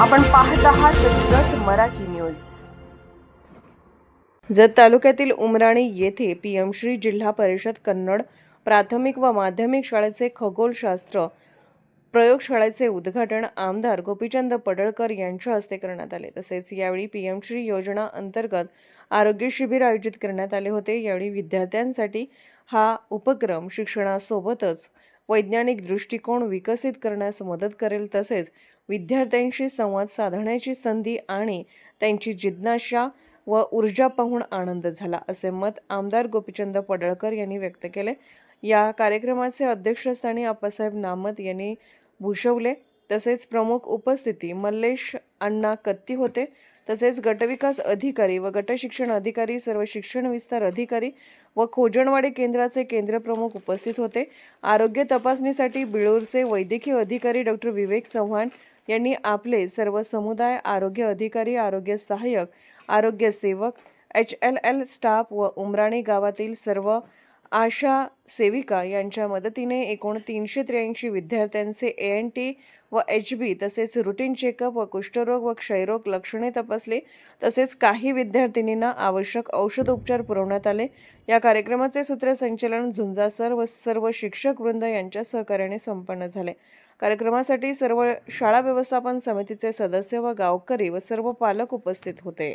आपण पाहत आहात जत मराठी न्यूज. जत तालुक्यातील उमराणी येथे पीएमश्री जिल्हा परिषद कन्नड प्राथमिक व माध्यमिक शाळेचे खगोलशास्त्र प्रयोगशाळेचे उद्घाटन आमदार गोपीचंद पडळकर यांच्या हस्ते करण्यात आले. तसेच यावेळी पीएमश्री योजना अंतर्गत आरोग्य शिबिर आयोजित करण्यात आले होते. यावेळी विद्यार्थ्यांसाठी हा उपक्रम शिक्षणासोबतच वैज्ञानिक दृष्टिकोन विकसित करण्यास मदत करेल तसेच विद्यार्थ्यांशी संवाद साधण्याची संधी आणि त्यांची जिज्ञासा व ऊर्जा पाहून आनंद झाला असे मत आमदार गोपीचंद पडळकर यांनी व्यक्त केले. या कार्यक्रमाचे अध्यक्षस्थानी आप्पासाहेब नामत यांनी भूषवले. तसेच प्रमुख उपस्थिती मल्लेश अण्णा कत्ती होते. तसेच गटविकास अधिकारी व गटशिक्षण अधिकारी सर्व शिक्षण विस्तार अधिकारी व खोजणवाडी केंद्राचे केंद्रप्रमुख उपस्थित होते. आरोग्य तपासणीसाठी बिळूरचे वैद्यकीय अधिकारी डॉक्टर विवेक चव्हाण यांनी आपले सर्व समुदाय आरोग्य अधिकारी आरोग्य सहाय्यक आरोग्य सेवक एच एल एल स्टाफ व उमराणी गावातील सर्व आशा सेविका यांच्या मदतीने एकूण तीनशे त्र्याऐंशी विद्यार्थ्यांचे ए एन टी व एच बी तसेच रुटीन चेकअप व कुष्ठरोग व क्षयरोग लक्षणे तपासली. तसेच काही विद्यार्थिनींना आवश्यक औषध उपचार पुरवण्यात आले. या कार्यक्रमाचे सूत्रसंचलन झुंजा सर व सर्व शिक्षक वृंद यांच्या सहकार्याने संपन्न झाले. कार्यक्रमासाठी सर्व शाळा व्यवस्थापन समितीचे सदस्य व गावकरी व सर्व पालक उपस्थित होते.